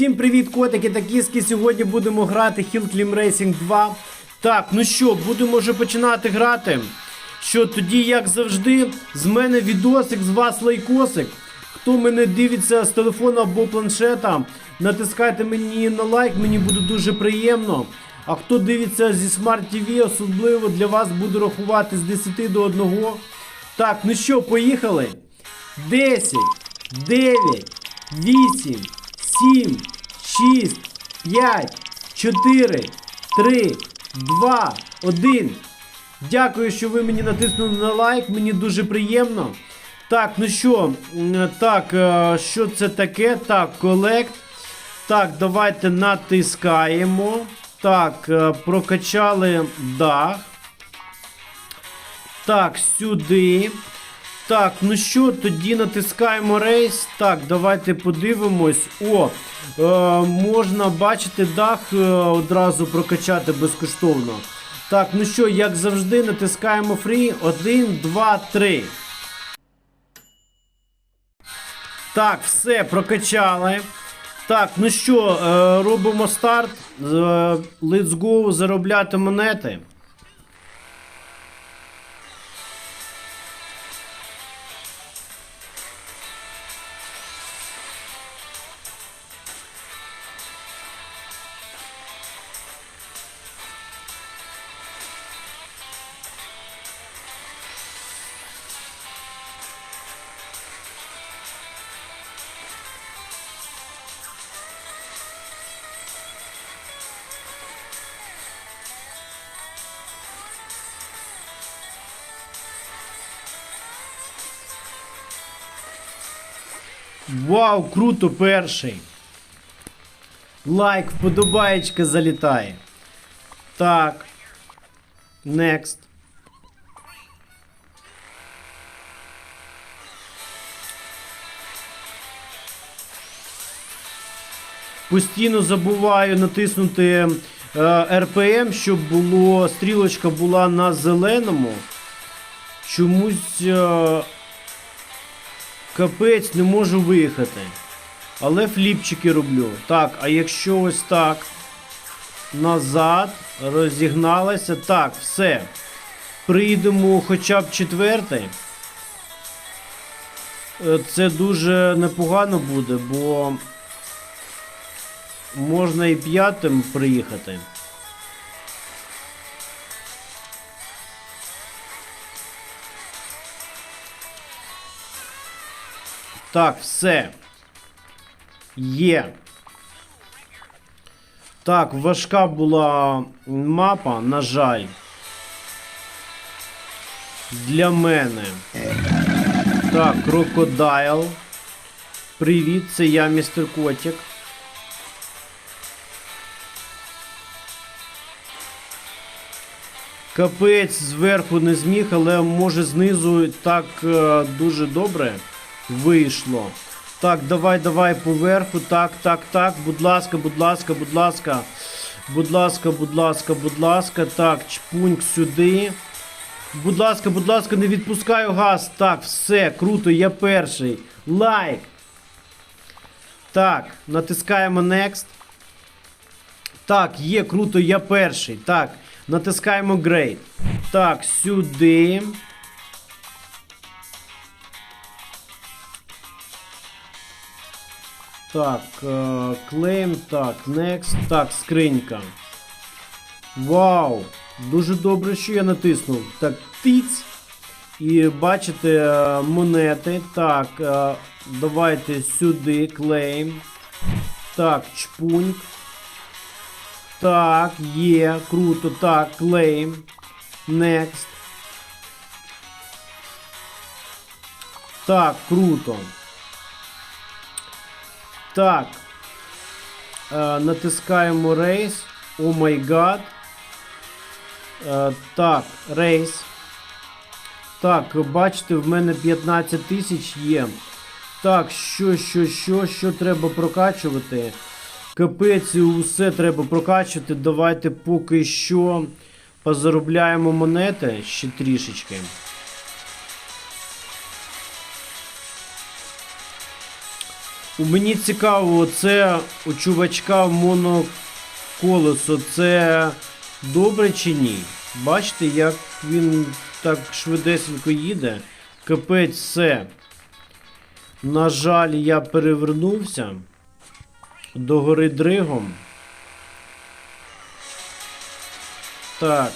Всім привіт, котики та кіски. Сьогодні будемо грати Hill Climb Racing 2. Так, ну що, будемо вже починати грати. Що тоді, як завжди, з мене відосик, з вас лайкосик. Хто мене дивиться з телефона або планшета, натискайте мені на лайк, мені буде дуже приємно. А хто дивиться зі Smart TV, особливо для вас буду рахувати з 10 до 1. Так, ну що, поїхали? 10, 9, 8, 7, 6, 5, 4, 3, 2, 1. Дякую, що ви мені натиснули на лайк, мені дуже приємно. Так, ну що, так, е, що це таке? Так, колект. Так, давайте натискаємо. Так, е, прокачали дах. Так, сюди. Так, ну що, тоді натискаємо рейс. Так, давайте подивимось. О, е, можна бачити дах е, одразу прокачати безкоштовно. Так, ну що, як завжди, натискаємо фрі. 1, 2, 3. Так, все, прокачали. Так, ну що, е, робимо старт. Е, let's go заробляти монети. Вау, круто перший. Лайк, вподобаєчка залітає. Так. Next. Постійно забуваю натиснути е, щоб було, стрілочка була на зеленому. Чомусь. Е, Капець, не можу виїхати. Але фліпчики роблю. Так, а якщо ось так. Назад, розігналася. Так, все. Прийдемо хоча б четвертий. Е, Це дуже непогано буде, бо можна і п'ятим приїхати. Так, все. Є. Так, важка була мапа, на жаль. Для мене. Так, крокодайл. Привіт, це я, містер Котик. Капець зверху не зміг, але може знизу так е, дуже добре вийшло. Так, давай, давай поверху. Так, так, так. Будь ласка, будь ласка, будь ласка. Будь ласка, будь ласка, будь ласка. Так, чпуньк сюди. Будь ласка, будь ласка, не відпускаю газ. Так, все, круто, я перший. Лайк. Так, натискаємо Next. Так, є, круто, я перший. Так, натискаємо Great. Так, сюди. Так, клейм, так, next, так, скринька. Вау! Дуже добре, що я натиснув. Так, тиць. І бачите е, монети. Так, е, давайте сюди, клейм. Так, чпуньк. Так, є, круто. Так, клейм. Next. Так, круто. Так. Е, натискаємо рейс. О май гад. Е, так, рейс. Так, бачите, в мене 15 тисяч є. Так, що, що, що, що треба прокачувати? Капець, усе треба прокачувати. Давайте поки що позаробляємо монети ще трішечки. Мені цікаво, це у чувачка моноколесо, це добре чи ні? Бачите, як він так швидесенько їде. Капець все. На жаль, я перевернувся до гори Дригом. Так.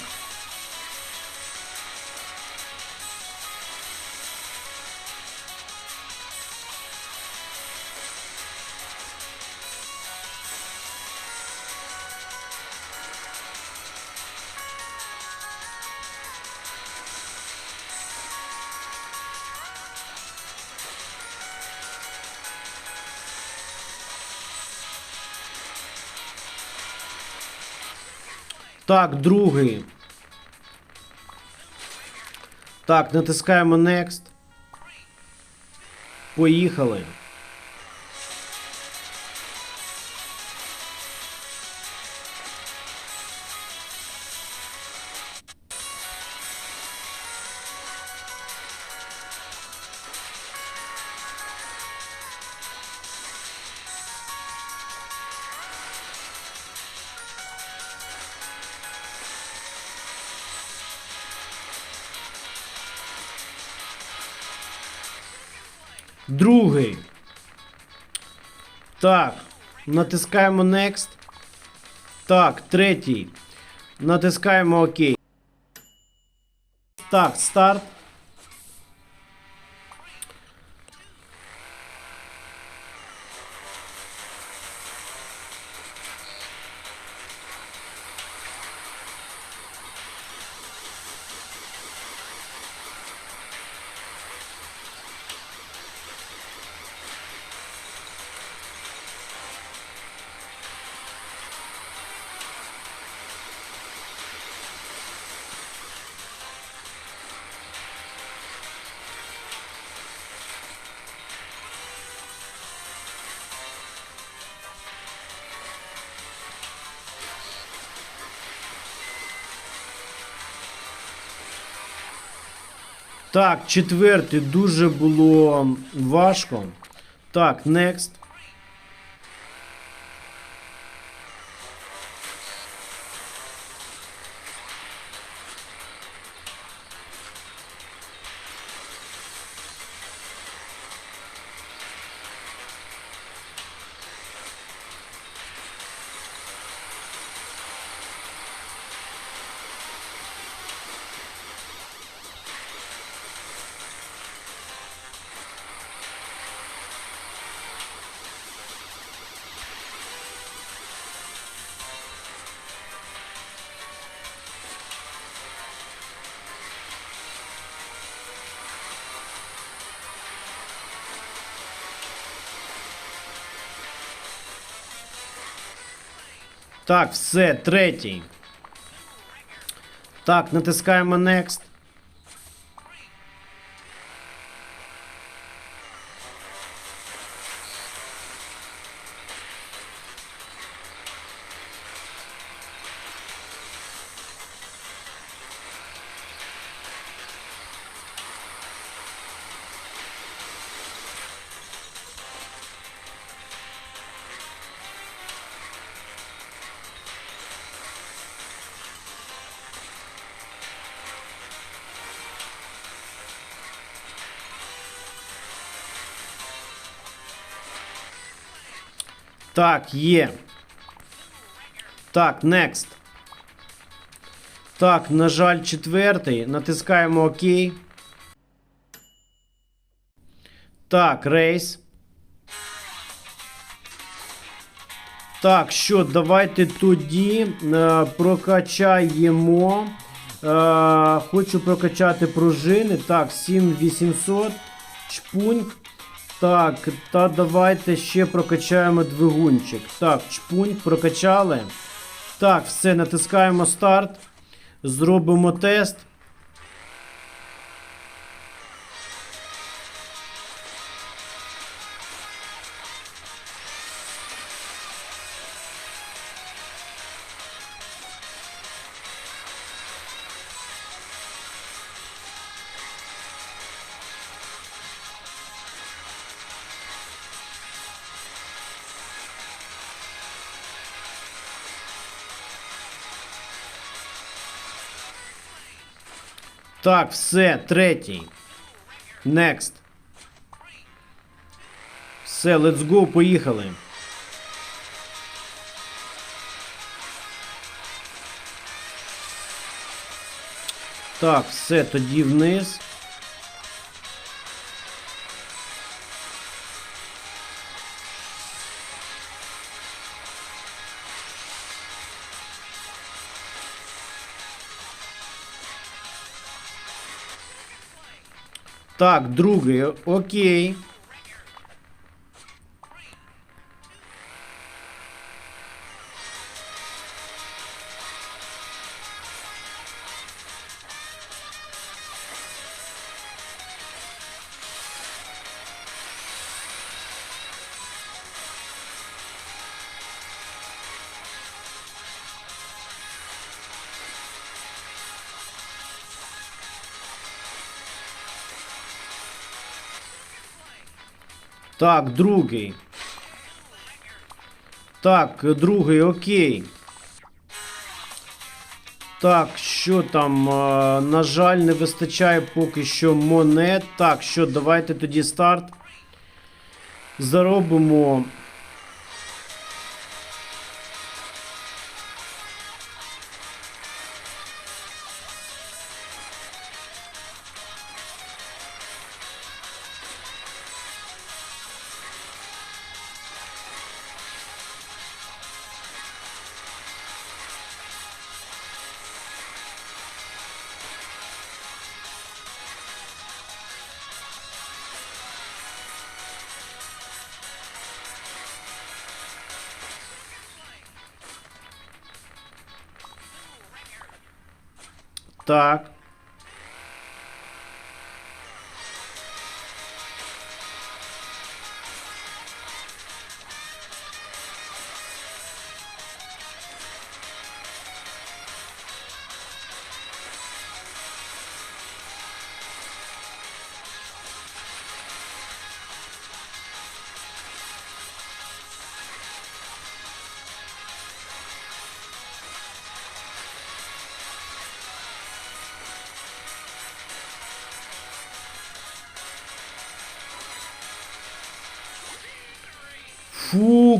Так, другий. Так, натискаємо Next. Поїхали. Другий. Так. Натискаємо Next. Так, третій. Натискаємо ОК. Так, старт. Так, четвертий дуже було важко. Так, next. Так, все, третій. Так, натискаємо Next. Так, є. Так, next. Так, на жаль, четвертий. Натискаємо ОК. Так, рейс. Так, що, давайте тоді е, прокачаємо. Е, хочу прокачати пружини. Так, 7800. Чпуньк. Так, та давайте ще прокачаємо двигунчик. Так, чпунь прокачали. Так, все, натискаємо старт. Зробимо тест. Так, все, третій. Next. Все, let's go, поїхали. Так, все, тоді вниз. Так, другий, окей. Так, другий. Так, другий, окей. Так, що там? е, На жаль, не вистачає поки що монет. Так, що, давайте тоді старт. Заробимо. Так.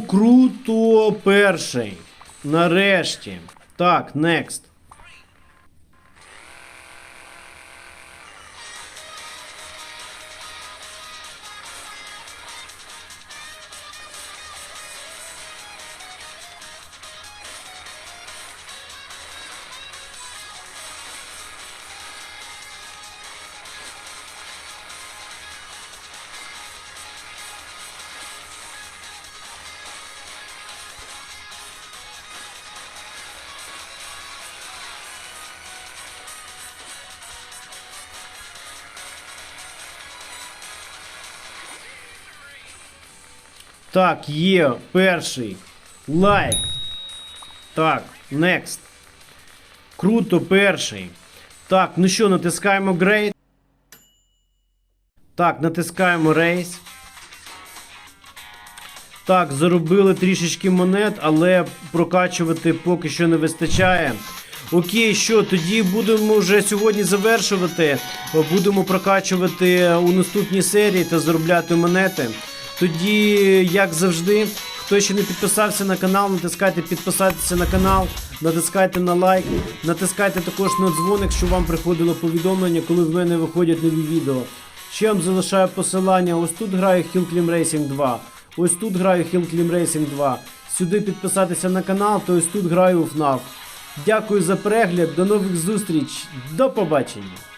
Круто, перший. Нарешті. Так, next. Так, є перший. Лайк. Так, next. Круто, перший. Так, ну що, натискаємо Great. Так, натискаємо Race. Так, заробили трішечки монет, але прокачувати поки що не вистачає. Окей, що тоді будемо вже сьогодні завершувати. Будемо прокачувати у наступній серії та заробляти монети. Тоді, як завжди, хто ще не підписався на канал, натискайте підписатися на канал, натискайте на лайк, натискайте також на дзвоник, щоб вам приходило повідомлення, коли в мене виходять нові відео. Ще вам залишаю посилання. Ось тут граю Hill Climb Racing 2. Ось тут граю Hill Climb Racing 2. Сюди підписатися на канал, то ось тут граю у FNAF. Дякую за перегляд, до нових зустріч, до побачення!